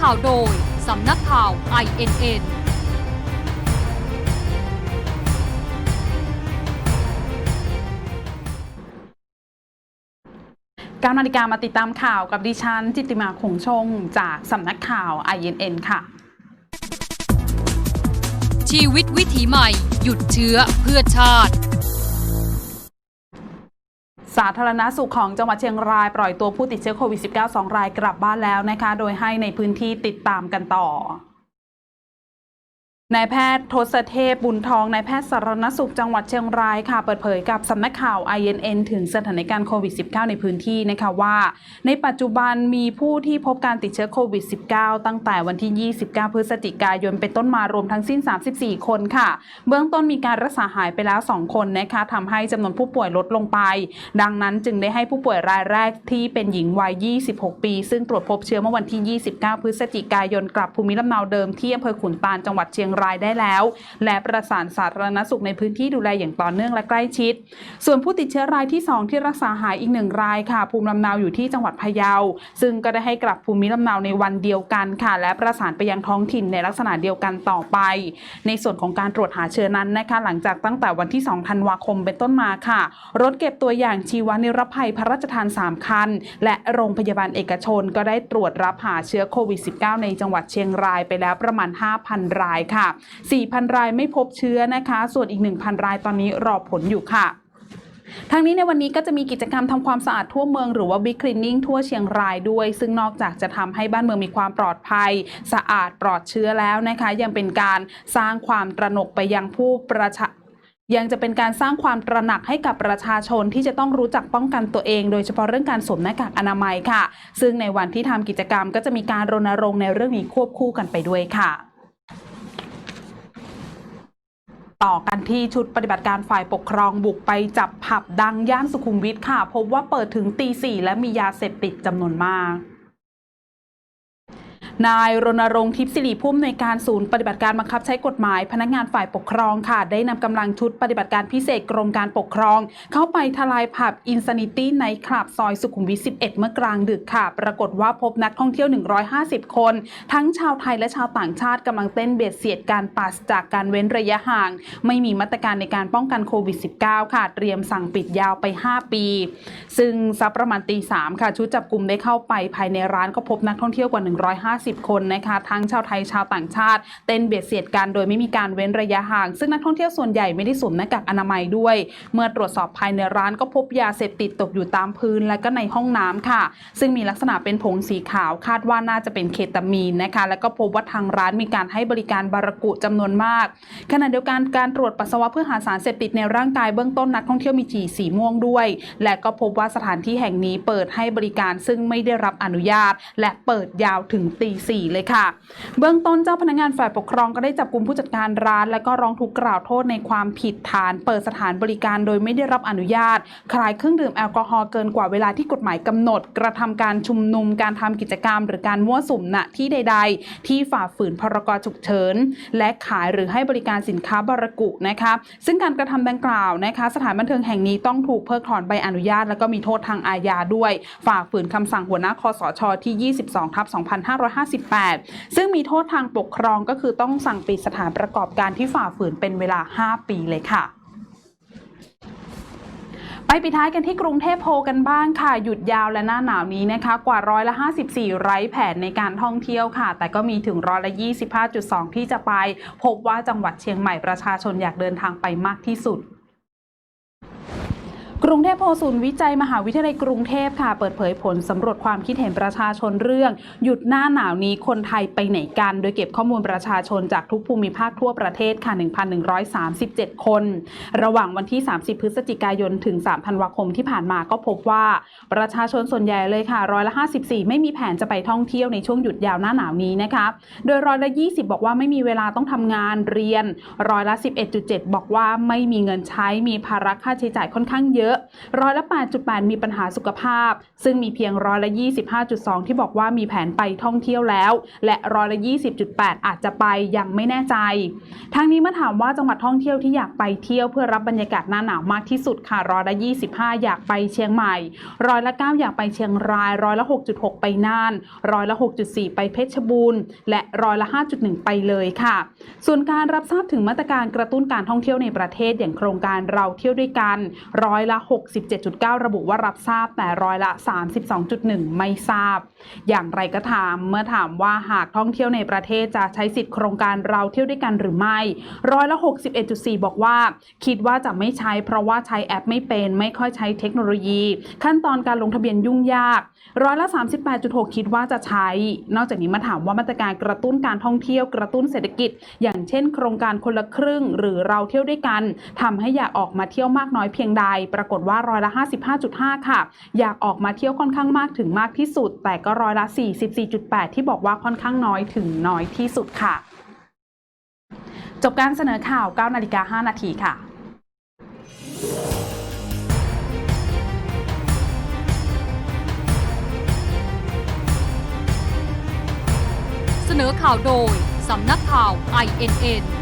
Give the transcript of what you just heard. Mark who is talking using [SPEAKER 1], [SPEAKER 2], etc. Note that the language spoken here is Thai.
[SPEAKER 1] ข่าวโดย สำนักข่าว INN
[SPEAKER 2] การนาฬิกามาติดตามข่าวกับดิฉัน จิตติมาคงชง จากสำนักข่าว INN ค่ะ
[SPEAKER 1] ชีวิตวิถีใหม่ หยุดเชื้อเพื่อชาติ
[SPEAKER 2] สาธารณสุขของจังหวัดเชียงรายปล่อยตัวผู้ติดเชื้อโควิด -19 2 รายกลับบ้านแล้วนะคะ โดยให้ในพื้นที่ติดตามกันต่อ นายแพทย์ทศเทพบุญทองนายแพทย์สาธารณสุขจังหวัดเชียงรายค่ะ เปิดเผยกับสำนักข่าว INN ถึงสถานการณ์โควิด -19 ในพื้นที่นะคะว่า ในปัจจุบันมีผู้ที่พบการติดเชื้อโควิด -19 ตั้งแต่วันที่ 29 พฤศจิกายนเป็นต้นมารวมทั้งสิ้น 34 คนค่ะ เบื้องต้นมีการรักษาหายไปแล้ว 2 คนนะคะทำให้จำนวนผู้ป่วยลดลงไป ดังนั้นจึงได้ให้ผู้ป่วยรายแรกที่เป็นหญิงวัย 26 ปี ซึ่งตรวจพบเชื้อเมื่อวันที่ 29 พฤศจิกายนกลับภูมิลำเนาเดิมที่อำเภอขุนตาลจังหวัดเชียงรายได้แล้ว และประสานสาธารณสุขในพื้นที่ดูแลอย่างต่อเนื่องและใกล้ชิด ส่วนผู้ติดเชื้อรายที่ 2 ที่รักษาหายอีกหนึ่งรายค่ะ ภูมิลำเนาอยู่ที่จังหวัดพะเยา ซึ่งก็ได้ให้กลับภูมิลำเนาในวันเดียวกันค่ะ และประสานไปยังท้องถิ่นในลักษณะเดียวกันต่อไป ในส่วนของการตรวจหาเชื้อนั้นนะคะ หลังจากตั้งแต่วันที่ 2 ธันวาคมเป็นต้นมาค่ะ รถเก็บตัวอย่างชีวนิรภัยพระราชทาน 3 คัน และโรงพยาบาลเอกชนก็ได้ตรวจรับหาเชื้อโควิด -19 ในจังหวัดเชียงรายไปแล้วประมาณ 5,000 รายค่ะ4,000 รายไม่พบเชื้อนะคะ ส่วนอีก 1,000 รายตอนนี้รอผลอยู่ค่ะทางนี้ในวันนี้ก็จะมีกิจกรรมทำความสะอาดทั่วเมืองหรือว่า Big Cleaning ทั่วเชียงรายด้วย ซึ่งนอกจากจะทำให้บ้านเมืองมีความปลอดภัย สะอาดปลอดเชื้อแล้วนะคะ ยังเป็นการสร้างความตระหนกไปยังผู้ประชายังจะเป็นการสร้างความตระหนักให้กับประชาชนที่จะต้องรู้จักป้องกันตัวเอง โดยเฉพาะเรื่องการสวมหน้ากากอนามัยค่ะ ซึ่งในวันที่ทำกิจกรรมก็จะมีการรณรงค์ในเรื่องนี้ควบคู่กันไปด้วยค่ะ ต่อกันที่ชุดปฏิบัติการฝ่ายปกครองบุกไปจับผับดังย่านสุขุมวิทค่ะ พบว่าเปิดถึงตีสี่และมียาเสพติดจำนวนมาก นายรณรงค์ทิพย์สิริผู้อำนวยการศูนย์ปฏิบัติการบังคับใช้กฎหมายพนักงานฝ่ายปกครองค่ะ ได้นำกำลังชุดปฏิบัติการพิเศษกรมการปกครอง เข้าไปทลายผับอินซ n นิตี้ในคลับซอยสุขุมวิท 11 เมื่อกลางดึกค่ะ ปรากฏว่าพบนักท่องเที่ยว 150 คน ทั้งชาวไทยและชาวต่างชาติกำลังเต้นเบียดเสียดการปราศจากการเว้นระยะห่าง ไม่มีมาตรการในการป้องกันโควิด -19 ค่ะ เตรียมสั่งปิดยาวไป 5 ปี ซึ่งสักประมาณตีสามค่ะชุดจับกลุ่มได้เข้าไปภายในร้านก็พบนักท่องเที่ยวกว่า 150คนนะคะ ทั้งชาวไทยชาวต่างชาติ เต้นเบียดเสียดกันโดยไม่มีการเว้นระยะห่าง ซึ่งนักท่องเที่ยวส่วนใหญ่ไม่ได้สวมหน้ากากอนามัยด้วย เมื่อตรวจสอบภายในร้านก็พบยาเสพติดตกอยู่ตามพื้นและก็ในห้องน้ำค่ะ ซึ่งมีลักษณะเป็นผงสีขาวคาดว่าน่าจะเป็นเคตามีนนะคะ แล้วก็พบว่าทางร้านมีการให้บริการบารากุจำนวนมาก ขณะเดียวกันการตรวจปัสสาวะเพื่อหาสารเสพติดในร่างกายเบื้องต้นนักท่องเที่ยวมีฉี่สีม่วงด้วย และก็พบว่าสถานที่แห่งนี้เปิดให้บริการซึ่งไม่ได้รับอนุญาต และเปิดยาวถึงตีสี่เลยค่ะ เบื้องต้นเจ้าพนักงานฝ่ายปกครองก็ได้จับกลุ่มผู้จัดการร้าน และก็ร้องทุกข์กล่าวโทษในความผิดฐาน เปิดสถานบริการโดยไม่ได้รับอนุญาต ขายเครื่องดื่มแอลกอฮอล์เกินกว่าเวลาที่กฎหมายกำหนด กระทำการชุมนุมการทำกิจกรรม หรือการมั่วสุมณที่ใด ๆ ที่ฝ่าฝืนพรกฉุกเฉินและขายหรือให้บริการสินค้าบารกุนะคะซึ่งการกระทำดังกล่าวนะคะ สถานบันเทิงแห่งนี้ต้องถูกเพิกถอนใบอนุญาต แล้วก็มีโทษทางอาญาด้วย ฝ่าฝืนคำสั่งหัวหน้าคอสชที่ 22ทับ2558 ซึ่งมีโทษทางปกครองก็คือต้องสั่งปิดสถานประกอบการที่ฝ่าฝืนเป็นเวลา 5 ปีเลยค่ะไปปิดท้ายกันที่กรุงเทพโพกันบ้างค่ะ หยุดยาวและหน้าหนาวนี้นะคะ กว่าร้อยละ 54 ไร้แผนในการท่องเที่ยวค่ะ แต่ก็มีถึงร้อยละ 25.2 ที่จะไป พบว่าจังหวัดเชียงใหม่ประชาชนอยากเดินทางไปมากที่สุด กรุงเทพโพศูนย์วิจัยมหาวิทยาลัยกรุงเทพค่ะ เปิดเผยผลสำรวจความคิดเห็นประชาชนเรื่อง หยุดหน้าหนาวนี้คนไทยไปไหนกัน โดยเก็บข้อมูลประชาชนจากทุกภูมิภาคทั่วประเทศค่ะ 1,137 คน ระหว่างวันที่ 30 พฤศจิกายนถึง 3 ธันวาคมที่ผ่านมาก็พบว่า ประชาชนส่วนใหญ่เลยค่ะร้อยละ 54 ไม่มีแผนจะไปท่องเที่ยวในช่วงหยุดยาวหน้าหนาวนี้นะคะโดยร้อยละ 20 บอกว่าไม่มีเวลาต้องทำงานเรียนร้อยละ 11.7 บอกว่าไม่มีเงินใช้มีภาระค่าใช้จ่ายค่อนข้างเยอะอะร้อยละ 8.8 มีปัญหาสุขภาพ ซึ่งมีเพียงร้อยละ 25.2 ที่บอกว่ามีแผนไปท่องเที่ยวแล้ว และร้อยละ 20.8 อาจจะไปยังไม่แน่ใจทางนี้เมื่อถามว่าจังหวัดท่องเที่ยวที่อยากไปเที่ยวเพื่อรับบรรยากาศหน้าหนาวมากที่สุดค่ะร้อยละ 25 อยากไปเชียงใหม่ ร้อยละ 9 อยากไปเชียงรายร้อยละ 6.6 ไปน่านร้อยละ 6.4 ไปเพชรบูรณ์และร้อยละ 5.1 ไปเลยค่ะ ส่วนการรับทราบถึงมาตรการกระตุ้นการท่องเที่ยวในประเทศอย่างโครงการเราเที่ยวด้วยกันร้อยละ67.9 ระบุว่ารับทราบแต่ร้อยละ 32.1 ไม่ทราบ อย่างไรก็ตามเมื่อถามว่าหากท่องเที่ยวในประเทศจะใช้สิทธิ์โครงการเราเที่ยวด้วยกันหรือไม่ ร้อยละ 61.4 บอกว่า คิดว่าจะไม่ใช้เพราะว่าใช้แอปไม่เป็น ไม่ค่อยใช้เทคโนโลยี ขั้นตอนการลงทะเบียนยุ่งยากร้อยละ 38.6 คิดว่าจะใช้ นอกจากนี้มาถามว่ามาตรการกระตุ้นการท่องเที่ยวกระตุ้นเศรษฐกิจ อย่างเช่น โครงการคนละครึ่ง หรือเราเที่ยวด้วยกันทำให้อยากออกมาเที่ยวมากน้อยเพียงใดปรากฏว่าร้อยละ 55.5 ค่ะ อยากออกมาเที่ยวค่อนข้างมากถึงมากที่สุด แต่ก็ร้อยละ 44.8 ที่บอกว่าค่อนข้างน้อยถึงน้อยที่สุดค่ะ จบการเสนอข่าว 9นาฬิกา5นาทีค่ะ
[SPEAKER 1] เสนอข่าวโดย สำนักข่าว INN